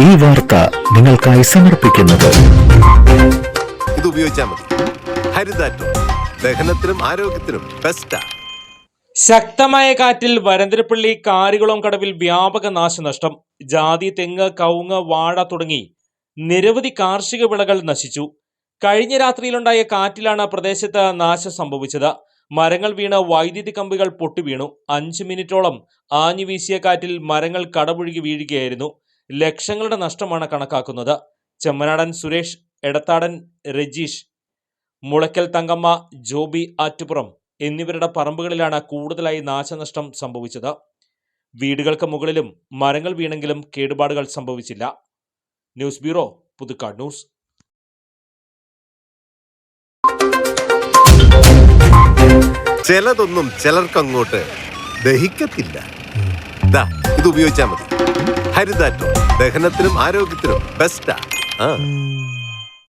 ഈ വാർത്ത നിങ്ങൾക്കായി സമർപ്പിക്കുന്നത്. ഇത് ഉപയോഗിച്ചാൽ മതി. ഹരിതാറ്റോ. ദഹനത്തിനും ആരോഗ്യത്തിനും ബെസ്റ്റാ ശക്തമായ കാറ്റിൽ വരന്തരപ്പള്ളി കാരികുളം കടവിൽ വ്യാപക നാശനഷ്ടം. ജാതി തെങ്ങ് കവുങ്ങ് വാഴ തുടങ്ങി നിരവധി കാർഷിക വിളകൾ നശിച്ചു. കഴിഞ്ഞ രാത്രിയിലുണ്ടായ കാറ്റിലാണ് പ്രദേശത്ത് നാശം സംഭവിച്ചത്. മരങ്ങൾ വീണ് വൈദ്യുതി കമ്പികൾ പൊട്ടിവീണു. അഞ്ച് മിനിറ്റോളം ആഞ്ഞു വീശിയ കാറ്റിൽ മരങ്ങൾ കടപുഴുകി വീഴുകയായിരുന്നു. ലക്ഷങ്ങളുടെ നഷ്ടമാണ് കണക്കാക്കുന്നത്. ചെമ്മനാടൻ സുരേഷ് എടത്താടൻ രജീഷ് മുളയ്ക്കൽ തങ്കമ്മ ജോബി ആറ്റുപുറം എന്നിവരുടെ പറമ്പുകളിലാണ് കൂടുതലായി നാശനഷ്ടം സംഭവിച്ചത്. വീടുകൾക്ക് മുകളിലും മരങ്ങൾ വീണെങ്കിലും കേടുപാടുകൾ സംഭവിച്ചില്ല. News bureau Puthukkad news. ചിലതൊന്നും ചിലർക്കങ്ങോട്ട് ദഹിക്കത്തില്ല. ഇത് ഉപയോഗിച്ചാൽ മതി. ഹരിതാറ്റോ. ദഹനത്തിനും ആരോഗ്യത്തിനും ബെസ്റ്റാ ആ.